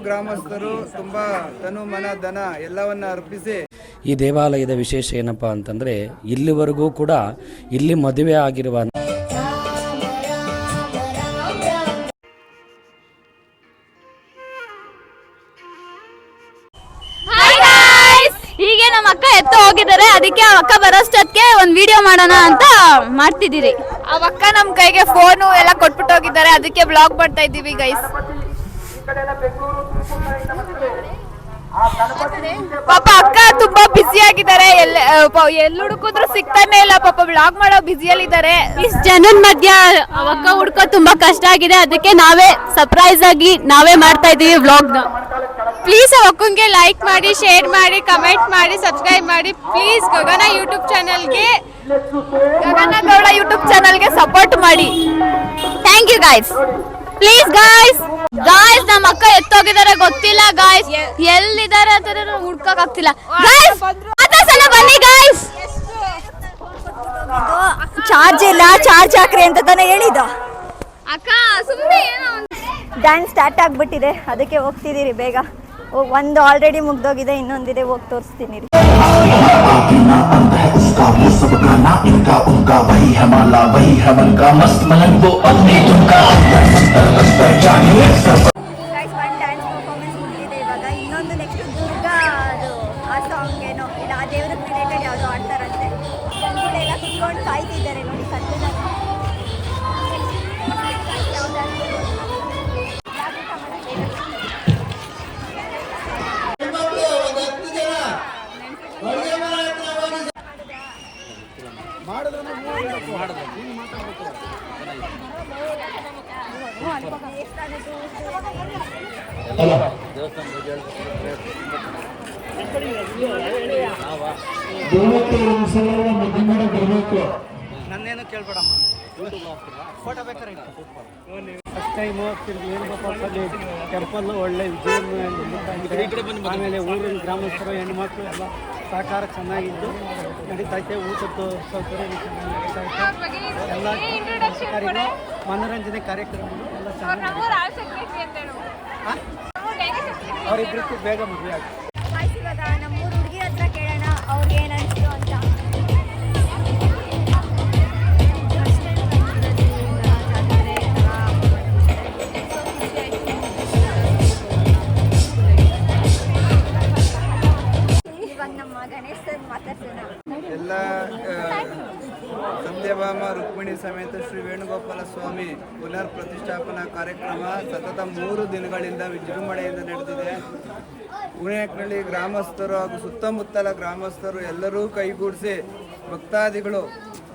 ಗ್ರಾಮಸ್ಥರು ತುಂಬಾ ತನು ಮನ ಧನ ಎಲ್ಲವನ್ನ ಅರ್ಪಿಸಿ ಈ ದೇವಾಲಯದ ವಿಶೇಷ ಏನಪ್ಪಾ ಅಂತಂದ್ರೆ ಇಲ್ಲಿವರೆಗೂ ಕೂಡ ಇಲ್ಲಿ ಮದುವೆ ಆಗಿರುವ ಆ ಒಂದು ವಿಡಿಯೋ ಮಾಡೋಣ ಅಂತ ಮಾಡ್ತಿದ್ದೀರಿ. ಆ ಅಕ್ಕ ನಮ್ಮ ಕೈಗೆ ಫೋನು ಎಲ್ಲ ಕೊಟ್ಬಿಟ್ಟು ಹೋಗಿದ್ದಾರೆ. ಅದಕ್ಕೆ ಬ್ಲಾಗ್ ಮಾಡ್ತಾ ಇದ್ದೀವಿ ಗೈಸ್ ಪಾಪ ಅಕ್ಕ ತುಂಬಾ ಬ್ಯುಸಿ ಆಗಿದ್ದಾರೆ. ಎಲ್ಲ ಎಲ್ಲಿ ಹುಡುಕಿದ್ರು ಸಿಗ್ತಾನೆ ಇಲ್ಲ. ಪಾಪ ಬ್ಲಾಗ್ ಮಾಡೋ ಬ್ಯುಸಿಯಲ್ಲಿದ್ದಾರೆ ಇಷ್ಟ ಜನದ ಮಧ್ಯ ಅಕ್ಕ ಹುಡ್ಕೋ ತುಂಬಾ ಕಷ್ಟ ಆಗಿದೆ. ಅದಕ್ಕೆ ನಾವೇ ಸರ್ಪ್ರೈಸ್ ಆಗಿ ನಾವೇ ಮಾಡ್ತಾ ಇದೀವಿ ಬ್ಲಾಗ್ನ. ಪ್ಲೀಸ್ ಆ ಅಕ್ಕಂಗೆ ಲೈಕ್ ಮಾಡಿ ಶೇರ್ ಮಾಡಿ ಕಮೆಂಟ್ ಮಾಡಿ ಸಬ್ಸ್ಕ್ರೈಬ್ ಮಾಡಿ. ಪ್ಲೀಸ್ ಗಗನ ಯೂಟ್ಯೂಬ್ ಚಾನಲ್ಗೆ ಗಗನ ಗೌಡ ಯೂಟ್ಯೂಬ್ ಚಾನಲ್ಗೆ ಸಪೋರ್ಟ್ ಮಾಡಿ. Thank you guys please guys guys ನಮ್ಮ ಅಕ್ಕ ಎತ್ತೋಗಿದ್ದಾರೆ ಗೊತ್ತಿಲ್ಲ ಗಾಯ್ಸ್ ಎಲ್ಲಿದ್ದಾರೆ ಅಂತ ಹುಡ್ಕಕ್ ಆಗ್ತಿಲ್ಲ. ಗಾಯ್ಸ್ ಸಲ ಬನ್ನಿ ಗಾಯ್ಸ್ ಚಾರ್ಜ್ ಇಲ್ಲ ಚಾರ್ಜ್ ಹಾಕ್ರಿ ಅಂತ ತಾನೇ ಹೇಳಿದ. ಅಕ್ಕ ಸುಮ್ಮನೆ ಡ್ಯಾನ್ಸ್ ಸ್ಟಾರ್ಟ್ ಆಗ್ಬಿಟ್ಟಿದೆ. ಅದಕ್ಕೆ ಹೋಗ್ತಿದ್ದೀರಿ ಬೇಗ. ಒಂದು ಆಲ್ರೆಡಿ ಮುಗ್ದೋಗಿದೆ ಇನ್ನೊಂದಿದೆ ಹೋಗಿ ತೋರಿಸ್ತೀನಿ. ನನ್ನೇನು ಕೇಳ್ಬೇಡಮ್ಮ. ಫೋಟೋ ಬೇಕಾರೆ ಫಸ್ಟ್ ಟೈಮು ಟೆಂಪಲ್ ಒಳ್ಳೆ ವಿಜಯ ಆಮೇಲೆ ಊರಿನ ಗ್ರಾಮಸ್ಥರು ಹೆಣ್ಮಕ್ಳು ಎಲ್ಲ ಸಹಕಾರ ಚೆನ್ನಾಗಿದ್ದು. ನಡೀತೈತೆ ಊಟದ ಊಟದ್ದು ಸೌಕರ್ಯ ಎಲ್ಲ ಮನೋರಂಜನೆ ಕಾರ್ಯಕ್ರಮಗಳು ಎಲ್ಲ ಚೆನ್ನಾಗಿ ಅವರಿಬ್ಬರಿಗೂ ಬೇಗ ಮದುವೆ ಆಗುತ್ತೆ ಅಂತ ಎಲ್ಲ ಸತ್ಯಭಾಮ ರುಕ್ಮಿಣಿ ಸಮೇತ ಶ್ರೀ ವೇಣುಗೋಪಾಲ ಸ್ವಾಮಿ ಪುನರ್ ಪ್ರತಿಷ್ಠಾಪನಾ ಕಾರ್ಯಕ್ರಮ ಸತತ ಮೂರು ದಿನಗಳಿಂದ ವಿಜೃಂಭಣೆಯಿಂದ ನಡೆದಿದೆ. ಉಣೆಯಕ್ನಳ್ಳಿ ಗ್ರಾಮಸ್ಥರು ಹಾಗೂ ಸುತ್ತಮುತ್ತಲ ಗ್ರಾಮಸ್ಥರು ಎಲ್ಲರೂ ಕೈಗೂಡಿಸಿ ಭಕ್ತಾದಿಗಳು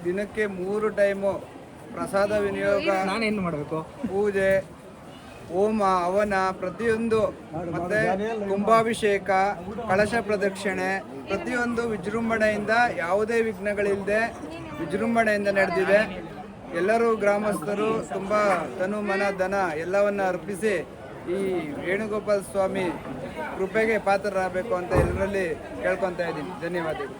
ದಿನಕ್ಕೆ ಮೂರು ಟೈಮು ಪ್ರಸಾದ ವಿನಿಯೋಗ ನಾನೇನು ಮಾಡಬೇಕು? ಪೂಜೆ ಹೋಮ ಅವನ ಪ್ರತಿಯೊಂದು ಮತ್ತೆ ಕುಂಭಾಭಿಷೇಕ ಕಳಶ ಪ್ರದಕ್ಷಿಣೆ ಪ್ರತಿಯೊಂದು ವಿಜೃಂಭಣೆಯಿಂದ ಯಾವುದೇ ವಿಘ್ನಗಳಿಲ್ಲದೆ ವಿಜೃಂಭಣೆಯಿಂದ ನಡೆದಿದೆ. ಎಲ್ಲರೂ ಗ್ರಾಮಸ್ಥರು ತುಂಬ ತನು ಮನ ಧನ ಎಲ್ಲವನ್ನ ಅರ್ಪಿಸಿ ಈ ವೇಣುಗೋಪಾಲ ಸ್ವಾಮಿ ಕೃಪೆಗೆ ಪಾತ್ರರಾಗಬೇಕು ಅಂತ ಎಲ್ಲರಲ್ಲಿ ಕೇಳ್ಕೊತಾ ಇದ್ದೀನಿ. ಧನ್ಯವಾದಗಳು.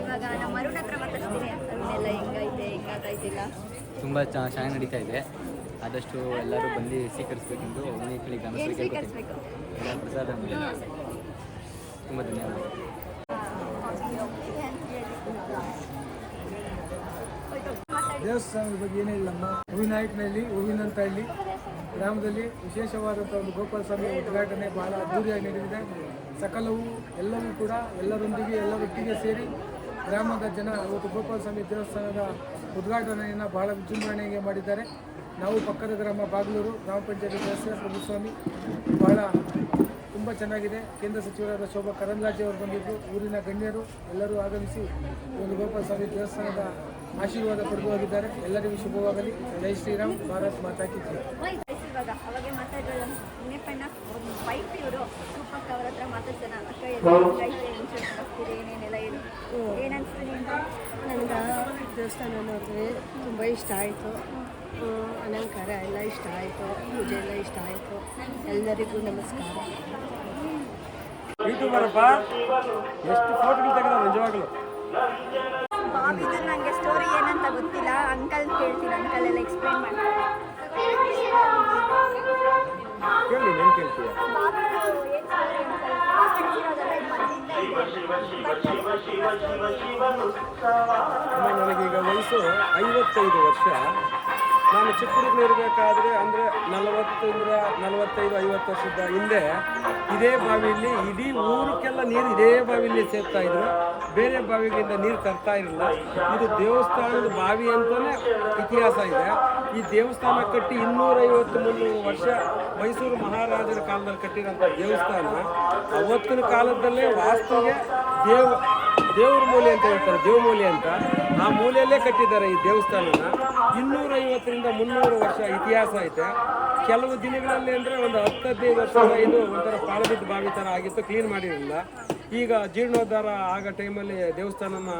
ಇವಾಗ ನಮ್ಮ ಅರುಣ್ ಹತ್ರ ಮಾತಾಡ್ತೀನಿ ಅರುಣೆಲ್ಲ ಹೆಂಗೈತೆ ಹೆಂಗಾಗೈತಿಲ್ಲ ತುಂಬ ಚೆನ್ನಾಗಿ ನಡೀತಾ ಇದೆ. ಆದಷ್ಟು ಎಲ್ಲರೂ ಬಂದು ಸ್ವೀಕರಿಸಬೇಕೆಂದು ಪ್ರಸಾದ ತುಂಬ ಧನ್ಯವಾದ ದೇವಸ್ಥಾನದ ಬಗ್ಗೆ ಏನಿಲ್ಲಮ್ಮ ಹೂವಿನಾಯಕನಲ್ಲಿ ಹೂವಿನಂತ ಗ್ರಾಮದಲ್ಲಿ ವಿಶೇಷವಾದಂಥ ಒಂದು ಗೋಪಾಲ ಸ್ವಾಮಿ ಉದ್ಘಾಟನೆ ಬಹಳ ಅದ್ದೂರಿಯಾಗಿ ನಡೆದಿದೆ. ಸಕಲವು ಎಲ್ಲವೂ ಕೂಡ ಎಲ್ಲರೊಂದಿಗೆ, ಎಲ್ಲರೊಟ್ಟಿಗೆ ಸೇರಿ ಗ್ರಾಮದ ಜನ ಇವತ್ತು ಗೋಪಾಲ ಸ್ವಾಮಿ ದೇವಸ್ಥಾನದ ಉದ್ಘಾಟನೆಯನ್ನು ಬಹಳ ವಿಜೃಂಭಣೆಗೆ ಮಾಡಿದ್ದಾರೆ. ನಾವು ಪಕ್ಕದ ಗ್ರಾಮ ಬಾಗಲೂರು ಗ್ರಾಮ ಪಂಚಾಯತಿ ಸದಸ್ಯ ಪ್ರಭುಸ್ವಾಮಿ ಬಹಳ ತುಂಬ ಚೆನ್ನಾಗಿದೆ. ಕೇಂದ್ರ ಸಚಿವರಾದ ಶೋಭಾ ಕರಂದ್ಲಾಜೆ ಅವರು ಬಂದಿದ್ದು ಊರಿನ ಗಣ್ಯರು ಎಲ್ಲರೂ ಆಗಮಿಸಿ ಒಂದು ಗೋಪಾಲ ಸ್ವಾಮಿ ದೇವಸ್ಥಾನದ ಆಶೀರ್ವಾದ ಪಡೆದು ಹೋಗಿದ್ದಾರೆ ಎಲ್ಲರಿಗೂ ಶುಭವಾಗಲಿ. ಜೈ ಶ್ರೀರಾಮ್. ಭಾರತ್ ಮಾತಾ ಕಿ ಇವಾಗ ಅವಾಗೆ ವೈಫ್ ಇವರು. ಅವ್ರ ಹತ್ರ ಮಾತಾಡ್ತಾನ ಅಕ್ಕ ಹೆಂಗೈತೆ ಇನ್ಶೂರೆನ್ಸ್ ಹಾಕ್ತೀರಿ ಏನೇನೆಲ್ಲ ಹೇಳಿ. ಏನನ್ಸ್ತು ನಿಮ್ಗೆ ನನಗೆ ದೇವಸ್ಥಾನ ನೋಡಿದ್ರೆ ತುಂಬ ಇಷ್ಟ ಆಯಿತು. ಅಲಂಕಾರ ಎಲ್ಲ ಇಷ್ಟ ಆಯಿತು. ಪೂಜೆ ಎಲ್ಲ ಇಷ್ಟ ಆಯಿತು. ಎಲ್ಲರಿಗೂ ನಮಸ್ಕಾರ. ಯೂಟ್ಯೂಬರಪ್ಪ ಎಷ್ಟು ಫೋಟೋಗಳು ತೆಗೆದ ನಿಜವಾಗ್ಲು? ಬಾಬಿದಲ್ಲಿ ನನಗೆ ಸ್ಟೋರಿ ಏನಂತ ಗೊತ್ತಿಲ್ಲ. ಅಂಕಲ್ ಕೇಳ್ತೀನಿ ಅಂಕಲ್ ಎಲ್ಲ ಎಕ್ಸ್ಪ್ಲೈನ್ ಮಾಡ್ತಾರೆ. ಕೇಳಿ, ನಾನು ಕೇಳ್ತೀಯ? ವಯಸ್ಸು ಐವತ್ತೈದು ವರ್ಷ. ನಾನು ಚಿಕ್ಕ ಇರಬೇಕಾದ್ರೆ ಅಂದರೆ ನಲವತ್ತರಿಂದ ನಲವತ್ತೈದು, ಐವತ್ತು ವರ್ಷದ ಹಿಂದೆ ಇದೇ ಬಾವಿಯಲ್ಲಿ ಇಡೀ ಊರಕ್ಕೆಲ್ಲ ನೀರು ಇದೇ ಬಾವಿಯಲ್ಲಿ ಸೇರ್ತಾ ಇದ್ರು. ಬೇರೆ ಬಾವಿಗಿಂತ ನೀರು ತರ್ತಾ ಇರಲಿಲ್ಲ. ಇದು ದೇವಸ್ಥಾನದ ಬಾವಿ ಅಂತಲೇ ಇತಿಹಾಸ ಇದೆ. ಈ ದೇವಸ್ಥಾನ ಕಟ್ಟಿ ಇನ್ನೂರೈವತ್ತು ಮುನ್ನೂರು ವರ್ಷ ಮೈಸೂರು ಮಹಾರಾಜರ ಕಾಲದಲ್ಲಿ ಕಟ್ಟಿರೋಂಥ ದೇವಸ್ಥಾನ, ಅವತ್ತಿನ ಕಾಲದಲ್ಲೇ ವಾಸ್ತುಗೆ ದೇವ ದೇವ್ರ ಮೂಲೆ ಅಂತ ಹೇಳ್ತಾರೆ, ದೇವ ಮೂಲೆ ಅಂತ. ಆ ಮೂಲೆಯಲ್ಲೇ ಕಟ್ಟಿದ್ದಾರೆ ಈ ದೇವಸ್ಥಾನನ. ಇನ್ನೂರೈವತ್ತರಿಂದ ಮುನ್ನೂರು ವರ್ಷ ಇತಿಹಾಸ ಐತೆ. ಕೆಲವು ದಿನಗಳಲ್ಲಿ ಅಂದರೆ ಒಂದು ಹತ್ತು, ಹದಿನೈದು ವರ್ಷ ಇದು ಒಂಥರ ಪಾಳಬಿದ್ದ ಬಾವಿ ಥರ ಆಗಿತ್ತು ಕ್ಲೀನ್ ಮಾಡಿರಲಿಲ್ಲ. ಈಗ ಜೀರ್ಣೋದ್ಧಾರ ಆಗೋ ಟೈಮಲ್ಲಿ ದೇವಸ್ಥಾನನ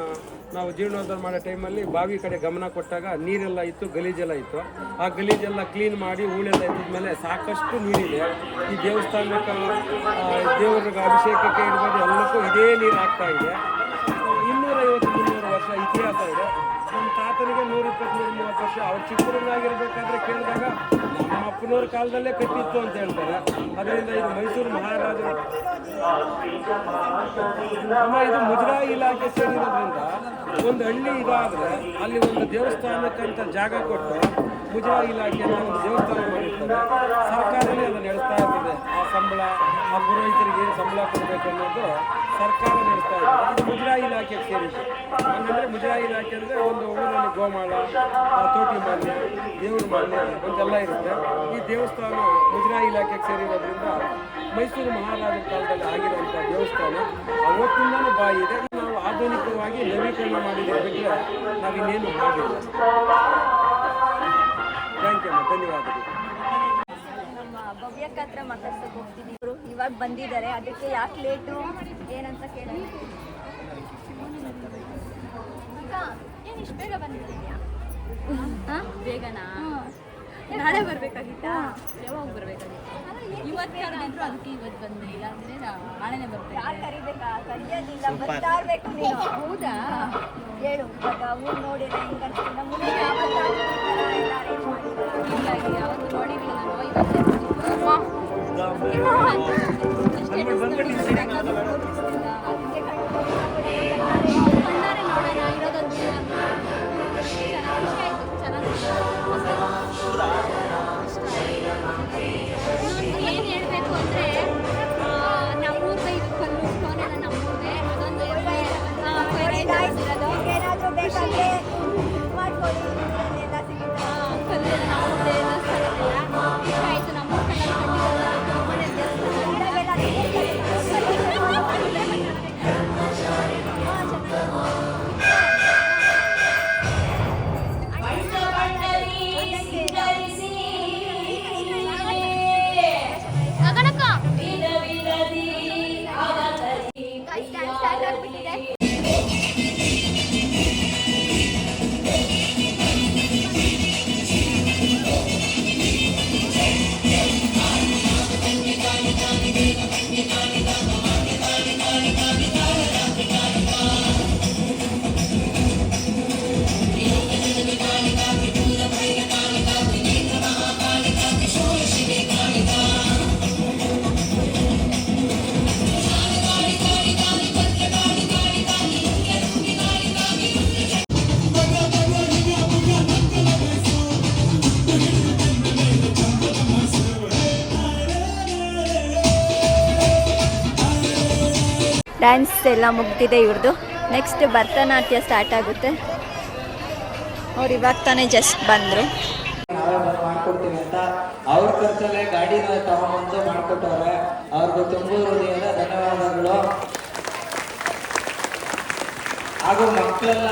ನಾವು ಜೀರ್ಣೋದ್ಧಾರ ಮಾಡೋ ಟೈಮಲ್ಲಿ ಬಾವಿ ಕಡೆ ಗಮನ ಕೊಟ್ಟಾಗ ನೀರೆಲ್ಲ ಇತ್ತು, ಗಲೀಜೆಲ್ಲ ಇತ್ತು. ಆ ಗಲೀಜೆಲ್ಲ ಕ್ಲೀನ್ ಮಾಡಿ ಹೂಳೆಲ್ಲ ಎದ್ದಿದ್ಮೇಲೆ ಸಾಕಷ್ಟು ನೀರಿದೆ. ಈ ದೇವಸ್ಥಾನಕ್ಕೆ ದೇವರ ದೇವರಿಗೆ ಅಭಿಷೇಕಕ್ಕೆ ಇರ್ಬೋದು ಎಲ್ಲಕ್ಕೂ ಇದೇ ನೀರು ಆಗ್ತಾ ಇದೆ. ನಮ್ಮ ಇಪ್ಪತ್ತು, ನೂರ, ಮೂವತ್ತು ವರ್ಷ. ಅವ್ರು ಚಿಕ್ಕವರಾಗಿರ್ಬೇಕಾದ್ರೆ ಕೇಳಿದಾಗ ನಮ್ಮ ಅಪ್ಪನವ್ರ ಕಾಲದಲ್ಲೇ ಕಟ್ಟಿತ್ತು ಅಂತ ಹೇಳ್ತಾರೆ. ಅದರಿಂದ ಇದು ಮೈಸೂರು ಮಹಾರಾಜರು. ನಮ್ಮ ಇದು ಮುಜರಾಯಿ ಇಲಾಖೆ ಸೇರಿರೋದ್ರಿಂದ ಒಂದು ಹಳ್ಳಿ ಇದಾದ್ರೆ ಅಲ್ಲಿ ಒಂದು ದೇವಸ್ಥಾನಕ್ಕಂತ ಜಾಗ ಕೊಟ್ಟು ಮುಜರಾಯಿ ಇಲಾಖೆಯನ್ನು ಒಂದು ದೇವಸ್ಥಾನ ಮಾಡಿರ್ತಾರೆ. ಸರ್ಕಾರನೇ ಸಂಬಳ, ಆ ಪುರೋಹಿತರಿಗೆ ಸಂಬಳ ಕೊಡಬೇಕು ಅನ್ನೋದು ಸರ್ಕಾರ ನಡೆಸ್ತಾ ಇದೆ. ಅದು ಮುಜರಾಯಿ ಇಲಾಖೆಗೆ ಸೇರಿದೆ ಹಂಗಂದ್ರೆ ಮುಜರಾಯಿ ಇಲಾಖೆ ಅಂದರೆ ಒಂದು ಊರಲ್ಲಿ ಗೋಮಾಳ ತೋಟಿ ಮಾನ್ಯ, ದೇವ್ರ ಮಾನ್ಯ ಅಂತೆಲ್ಲ ಇರುತ್ತೆ. ಈ ದೇವಸ್ಥಾನ ಮುಜರಾಯಿ ಇಲಾಖೆಗೆ ಸೇರಿರೋದ್ರಿಂದ ಮೈಸೂರು ಮಹಾರಾಜರ ಕಾಲದಲ್ಲಿ ಆಗಿರುವಂಥ ದೇವಸ್ಥಾನ, ಅವತ್ತಿಂದನೂ ಬಾಯಿ ಇದೆ. ನಾವು ಆಧುನಿಕವಾಗಿ ನವೀಕರಣ ಮಾಡಿದ್ರೆ ಬಗ್ಗೆ ನಾವಿನ್ನೇನು ಮಾಡಿಲ್ಲ. ಥ್ಯಾಂಕ್ ಯು ಧನ್ಯವಾದಗಳು. ಭವ್ಯಕ್ಕ ಹತ್ರ ಮಾತಾಡ್ಸಕ್ ಹೋಗ್ತೀನಿ ಇವರು ಇವಾಗ ಬಂದಿದ್ದಾರೆ. ಅದಕ್ಕೆ ಯಾಕೆ ಲೇಟು ಏನಂತ ಕೇಳಿ ಏನು ಇಷ್ಟು ಬೇಗ ಬಂದಿದ್ದೀಯಾ? ಬೇಗನಾ? ನಾಳೆ ಬರ್ಬೇಕಾಗಿತ್ತಾ? ಯಾವಾಗ ಬರ್ಬೇಕಾಗಿತ್ತು? ಇವತ್ತು ಕರೆದಿದ್ರು ಅದಕ್ಕೆ ಇವತ್ತು ಬಂದೆ ಇಲ್ಲ ಅಂದ್ರೆ ನಾಳೆನೆ ಬರ್ತೀನಿ ಯಾರು ಕರಿಬೇಕಾ ಕರಿಯೋದಿಲ್ಲ ಬರ್ತಾ ಇರ್ಬೇಕು ನೀನು. ಹೌದಾ? ಹೇಳು ಇವಾಗ ಊರು ನೋಡಿ ಹೆಂಗ್ ಅನ್ಸ್ತು ನಮ್ಮ ಹೀಗಾಗಿ ಯಾವತ್ತು ನೋಡಿಲ್ಲ ನಾನು. ಇವತ್ತೇ ಅದಕ್ಕೆ ಡ್ಯಾನ್ಸ್ ಎಲ್ಲ ಮುಗ್ದಿದೆ ಇವ್ರದ್ದು ನೆಕ್ಸ್ಟ್ ಭರತನಾಟ್ಯ ಸ್ಟಾರ್ಟ್ ಆಗುತ್ತೆ. ಅವ್ರು ಇವಾಗ ತಾನೇ ಜಸ್ಟ್ ಬಂದರು. ಮಾಡ್ಕೊಡ್ತೀವಿ ಅಂತ. ಅವ್ರ ಖರ್ಚಲ್ಲೇ ಗಾಡಿನ ತಗೊಂಡ್ಬಂದು ಮಾಡ್ಕೊಟ್ಟವ್ರೆ. ಅವ್ರಿಗೆ ತುಂಬ ಹೃದಯದ ಧನ್ಯವಾದಗಳು. ಹಾಗೂ ಮಕ್ಕಳೆಲ್ಲ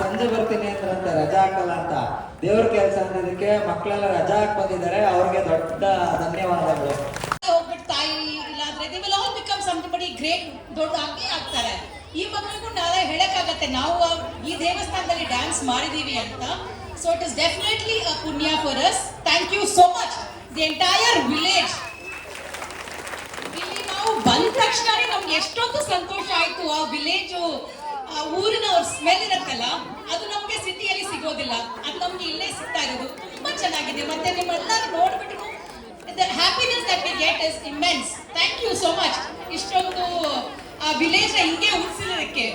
ಸಂಜೆ ಬರ್ತೀನಿ ಅಂತ ರಜಾ ಹಾಕಲ್ಲ ಅಂತ. ದೇವ್ರ ಕೆಲಸ ಅಂದಿದ್ದಕ್ಕೆ ಮಕ್ಕಳೆಲ್ಲ ರಜಾ ಹಾಕಿ ಬಂದಿದ್ದಾರೆ. ಅವ್ರಿಗೆ ದೊಡ್ಡ ಧನ್ಯವಾದಗಳು. ಗ್ರೇಟ್ ದೊಡ್ಡದಾಗಿ ಆಗೇ ಆಗ್ತಾರೆ ಈ ಮಕ್ಕಳಿಗೂ ನಾಳೆ ಹೇಳಕ್ಕಾಗತ್ತೆ, ನಾವು ಈ ದೇವಸ್ಥಾನದಲ್ಲಿ ಡ್ಯಾನ್ಸ್ ಮಾಡಿದೀವಿ ಅಂತ. So it is definitely a ಪುಣ್ಯ for us thank you so much the entire village ಇಲ್ಲಿ ನಾವು ಬಂದ ತಕ್ಷಣನೇ ನಮ್ಗೆ ಎಷ್ಟೊಂದು ಸಂತೋಷ ಆಯ್ತು. ಆ ವಿಲೇಜು ಆ ಊರಿನ ಅವ್ರ ಸ್ಮೆಲ್ ಇರುತ್ತಲ್ಲ, ಅದು ನಮಗೆ ಸಿಟಿಯಲ್ಲಿ ಸಿಗೋದಿಲ್ಲ. ಅದು ನಮ್ಗೆ ಇಲ್ಲೇ ಸಿಗ್ತಾ ಇರೋದು. ತುಂಬಾ ಚೆನ್ನಾಗಿದೆ. ಮತ್ತೆ ನಿಮ್ಮೆಲ್ಲರೂ ನೋಡ್ಬಿಟ್ಟು the happiness that we get is immense thank you so much ಇಷ್ಟೊಂದು ಆ ವಿಲೇಜ್ ಹಿಂಗೆ ಉಳಿಸಿರೋದಕ್ಕೆ.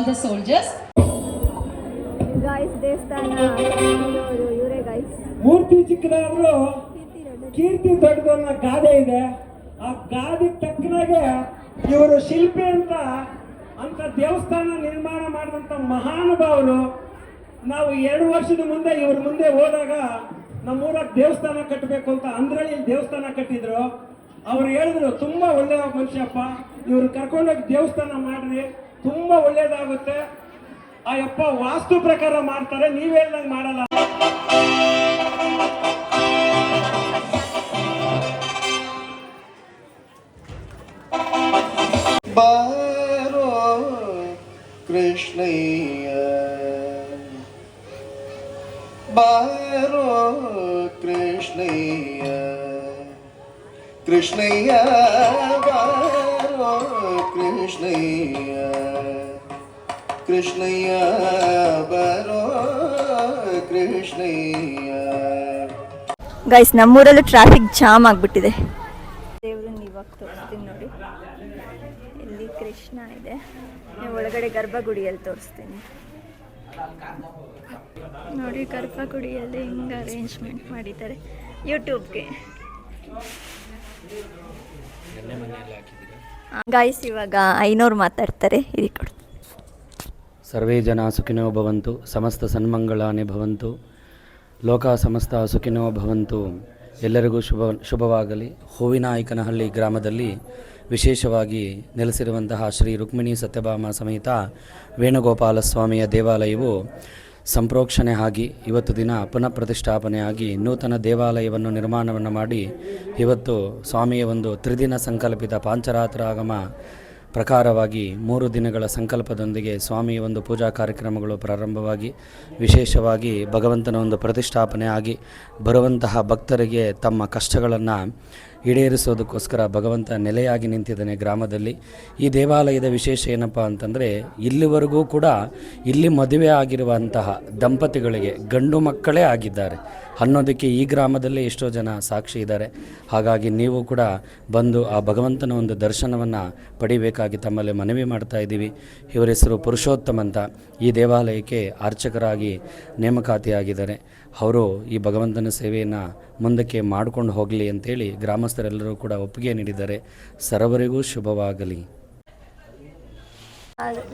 All the soldiers. ಗಾಯ್ಸ್ ದೇವಸ್ಥಾನ ಇವರೇ ಗಾಯ್ಸ್ ಮೂರ್ತಿ ಚಿಕ್ಕದಾದ್ರೂ ಕೀರ್ತಿ ದೊಡ್ಡದು ಅನ್ನೋ ಗಾದೆ ಇದೆ. ಆ ಗಾದೆ ತಕ್ಕನಾಗೆ ಇವರು ಶಿಲ್ಪಿ ಅಂತ ಅಂತ ದೇವಸ್ಥಾನ ನಿರ್ಮಾಣ ಮಾಡಿದಂಥ ಮಹಾನುಭಾವರು ನಾವು ಎರಡು ವರ್ಷದ ಮುಂದೆ ಇವ್ರ ಮುಂದೆ ಹೋದಾಗ ನಮ್ಮೂರಾಗ ದೇವಸ್ಥಾನ ಕಟ್ಟಬೇಕು ಅಂತ ಅಂದ್ರಳ್ಳಿ ದೇವಸ್ಥಾನ ಕಟ್ಟಿದ್ರು. ಅವ್ರು ಹೇಳಿದ್ರು ತುಂಬ ಒಳ್ಳೆಯ ಮನುಷ್ಯಪ್ಪ ಇವ್ರು ಕರ್ಕೊಂಡೋಗಿ ದೇವಸ್ಥಾನ ಮಾಡ್ರಿ. ತುಂಬಾ ಒಳ್ಳೇದಾಗುತ್ತೆ. ಆ ಯಪ್ಪ ವಾಸ್ತು ಪ್ರಕಾರ ಮಾಡ್ತಾರೆ, ನೀವ್ ಹೇಳ್ದಂಗೆ ಮಾಡಲ್ಲ. ಬಾರೋ ಕೃಷ್ಣಯ್ಯ. ಬಾರೋ ಕೃಷ್ಣಯ್ಯ. ಕೃಷ್ಣಯ್ಯ ಕೃಷ್ಣಯ್ಯ ಕೃಷ್ಣಯ್ಯ ಬರೋ ಕೃಷ್ಣಯ್ಯ. ಗೈಸ್ ನಮ್ಮೂರಲ್ಲೂ ಟ್ರಾಫಿಕ್ ಜಾಮ್ ಆಗಿಬಿಟ್ಟಿದೆ. ದೇವ್ರನ್ನ ಇವಾಗ ತೋರಿಸ್ತೀನಿ ನೋಡಿ. ಇಲ್ಲಿ ಕೃಷ್ಣ ಇದೆ. ನೀವು ಒಳಗಡೆ ಗರ್ಭಗುಡಿಯಲ್ಲಿ ತೋರಿಸ್ತೀನಿ. ನೋಡಿ ಗರ್ಭಗುಡಿಯಲ್ಲಿ ಹಿಂಗೆ ಅರೇಂಜ್ಮೆಂಟ್ ಮಾಡಿದ್ದಾರೆ. ಯೂಟ್ಯೂಬ್ಗೆ ಗಾಯ್ಸ್ ಇವಾಗ ಐನೂರು ಮಾತಾಡ್ತಾರೆ, ಇಲ್ಲಿ ಕೊಡು ಸರ್ವೇ ಜನ ಸುಖಿನೋ ಭವಂತು, ಸಮಸ್ತ ಸನ್ಮಂಗಳಾನಿ ಭವಂತು ಲೋಕ ಸಮಸ್ತ ಸುಖಿನೋ ಭವಂತು. ಎಲ್ಲರಿಗೂ ಶುಭ, ಶುಭವಾಗಲಿ. ಹೂವಿನಾಯಕನಹಳ್ಳಿ ಗ್ರಾಮದಲ್ಲಿ ವಿಶೇಷವಾಗಿ ನೆಲೆಸಿರುವಂತಹ ಶ್ರೀ ರುಕ್ಮಿಣಿ ಸತ್ಯಭಾಮ ಸಮೇತ ವೇಣುಗೋಪಾಲ ಸ್ವಾಮಿಯ ದೇವಾಲಯವು ಸಂಪ್ರೋಕ್ಷಣೆ ಆಗಿ ಇವತ್ತು ದಿನ ಪುನಃ ಪ್ರತಿಷ್ಠಾಪನೆ ಆಗಿ ನೂತನ ದೇವಾಲಯವನ್ನು ನಿರ್ಮಾಣವನ್ನು ಮಾಡಿ ಇವತ್ತು ಸ್ವಾಮಿಯ ಒಂದು ತ್ರಿದಿನ ಸಂಕಲ್ಪಿತ ಪಾಂಚರಾತ್ರಾಗಮ ಪ್ರಕಾರವಾಗಿ ಮೂರು ದಿನಗಳ ಸಂಕಲ್ಪದೊಂದಿಗೆ ಸ್ವಾಮಿಯ ಒಂದು ಪೂಜಾ ಕಾರ್ಯಕ್ರಮಗಳು ಪ್ರಾರಂಭವಾಗಿ ವಿಶೇಷವಾಗಿ ಭಗವಂತನ ಒಂದು ಪ್ರತಿಷ್ಠಾಪನೆ ಆಗಿ ಬರುವಂತಹ ಭಕ್ತರಿಗೆ ತಮ್ಮ ಕಷ್ಟಗಳನ್ನು ಈಡೇರಿಸೋದಕ್ಕೋಸ್ಕರ ಭಗವಂತ ನೆಲೆಯಾಗಿ ನಿಂತಿದ್ದಾನೆ ಗ್ರಾಮದಲ್ಲಿ. ಈ ದೇವಾಲಯದ ವಿಶೇಷ ಏನಪ್ಪ ಅಂತಂದರೆ, ಇಲ್ಲಿವರೆಗೂ ಕೂಡ ಇಲ್ಲಿ ಮದುವೆ ಆಗಿರುವಂತಹ ದಂಪತಿಗಳಿಗೆ ಗಂಡು ಮಕ್ಕಳೇ ಆಗಿದ್ದಾರೆ. ಅನ್ನೋದಕ್ಕೆ ಈ ಗ್ರಾಮದಲ್ಲೇ ಎಷ್ಟೋ ಜನ ಸಾಕ್ಷಿ ಇದ್ದಾರೆ. ಹಾಗಾಗಿ ನೀವು ಕೂಡ ಬಂದು ಆ ಭಗವಂತನ ಒಂದು ದರ್ಶನವನ್ನು ಪಡಿಬೇಕಾಗಿ ತಮ್ಮಲ್ಲಿ ಮನವಿ ಮಾಡ್ತಾ ಇದ್ದೀವಿ. ಇವರ ಹೆಸರು ಪುರುಷೋತ್ತಮ ಅಂತ. ಈ ದೇವಾಲಯಕ್ಕೆ ಅರ್ಚಕರಾಗಿ ನೇಮಕಾತಿಯಾಗಿದ್ದಾರೆ. ಅವರು ಈ ಭಗವಂತನ ಸೇವೆಯನ್ನು ಮುಂದಕ್ಕೆ ಮಾಡಿಕೊಂಡು ಹೋಗಲಿ ಅಂತೇಳಿ ಗ್ರಾಮಸ್ಥರೆಲ್ಲರೂ ಕೂಡ ಒಪ್ಪಿಗೆ ನೀಡಿದ್ದಾರೆ. ಸರ್ವರಿಗೂ ಶುಭವಾಗಲಿ.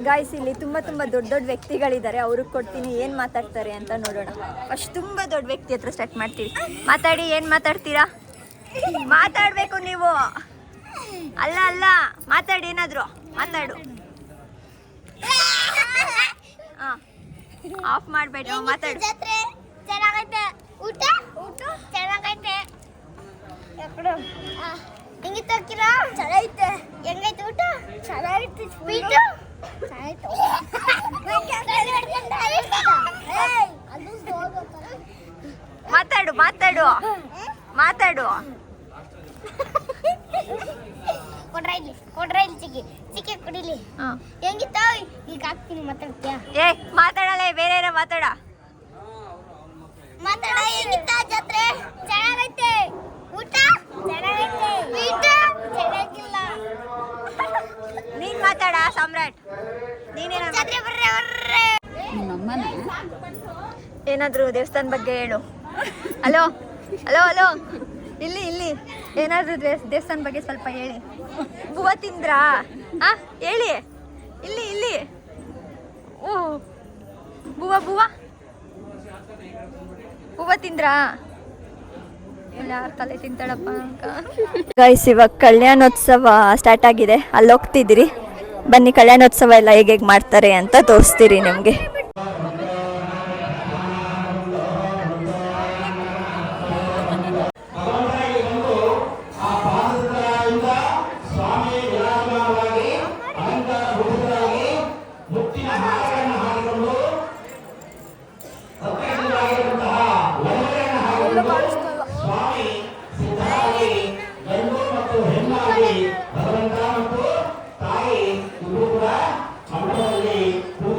ಗಾಯ್ಸ್ ಇಲ್ಲಿ ತುಂಬ ತುಂಬ ದೊಡ್ಡ ದೊಡ್ಡ ವ್ಯಕ್ತಿಗಳಿದ್ದಾರೆ. ಅವ್ರಿಗೆ ಕೊಡ್ತೀನಿ, ಏನು ಮಾತಾಡ್ತಾರೆ ಅಂತ ನೋಡೋಣ. ಫಸ್ಟ್ ತುಂಬ ದೊಡ್ಡ ವ್ಯಕ್ತಿ ಹತ್ರ ಸ್ಟಾರ್ಟ್ ಮಾಡ್ತೀವಿ. ಮಾತಾಡಿ, ಏನು ಮಾತಾಡ್ತೀರಾ? ಮಾತಾಡಬೇಕು ನೀವು. ಅಲ್ಲ ಅಲ್ಲ, ಮಾತಾಡಿ ಏನಾದರೂ. ಮಾತಾಡು. ಹಾಂ ಆಫ್ ಮಾಡಬೇಡ, ಮಾತಾಡು. ಊಟ? ಊಟ. ಚೆನ್ನಾಗೈತೆ. ಹೆಂಗಿತ್ತು ಅಕ್ಕಿರ ಚೆನ್ನಾಗೈತೆ. ಹೆಂಗೈತೆ ಊಟ? ಚೆನ್ನಾಗೈತೆ. ಸ್ವೀಟ್? ಚೆನ್ನಾಗಿತ್ತು ಮಾತಾಡು ಮಾತಾಡು. ಮಾತಾಡು. ಕೊಡ್ರ ಇಲ್ಲಿ ಕೊಡ್ರ ಇಲ್ಲಿ ಚಿಕ್ಕಿ ಚಿಕ್ಕಿ ಕುಡಿಲಿ. ಹಾಂ. ಹೆಂಗಿತ್ತ? ಈಗ ಹಾಕ್ತೀನಿ ಮಾತಾಡ್ತೀಯ? ಏ ಮಾತಾಡಲ್ಲ ಬೇರೆ ಏನೋ ಮಾತಾಡ. ಮಾತಾಡ ಹೆಂಗಿತ್ತ ಜಾತ್ರೆ? ಚೆನ್ನಾಗೈತೆ. ಊಟ? ಚೆನ್ನಾಗೈತೆ. ಸ್ವೀಟ್ ಚೆನ್ನಾಗಿಲ್ಲ. ನೀನ್ ಮಾತಾಡ ಸಾಮ್ರಾಟ್. ನೀನೇನ ಜಾತ್ರೆ ಬರ್ರೆ ಬರ್ರೆ. ಏನಾದ್ರು ದೇವಸ್ಥಾನ ಬಗ್ಗೆ ಹೇಳು. Hello hello hello. ಇಲ್ಲಿ ಇಲ್ಲಿ. ಏನಾದರೂ ದೇವಸ್ಥಾನ ಬಗ್ಗೆ ಸ್ವಲ್ಪ ಹೇಳಿ. ಹೂವ ತಿಂದ್ರಾ? ಆ ಹೇಳಿ. ಇಲ್ಲಿ ಇಲ್ಲಿ. ಓ ಬುವ ಬೂವ ಹೂವ ತಿಂದ್ರಾ? ತಲೆ ತಿಂತಾಳಪ್ಪ ಗೈಸ್ ಇವಾಗ ಕಲ್ಯಾಣೋತ್ಸವ ಸ್ಟಾರ್ಟ್ ಆಗಿದೆ. ಅಲ್ಲಿ ಹೋಗ್ತಿದ್ದೀರಿ. ಬನ್ನಿ, ಕಲ್ಯಾಣೋತ್ಸವ ಎಲ್ಲ ಹೇಗೆ ಹೇಗೆ ಮಾಡ್ತಾರೆ ಅಂತ ತೋರಿಸ್ತೀರಿ ನಿಮಗೆ. 好了朋们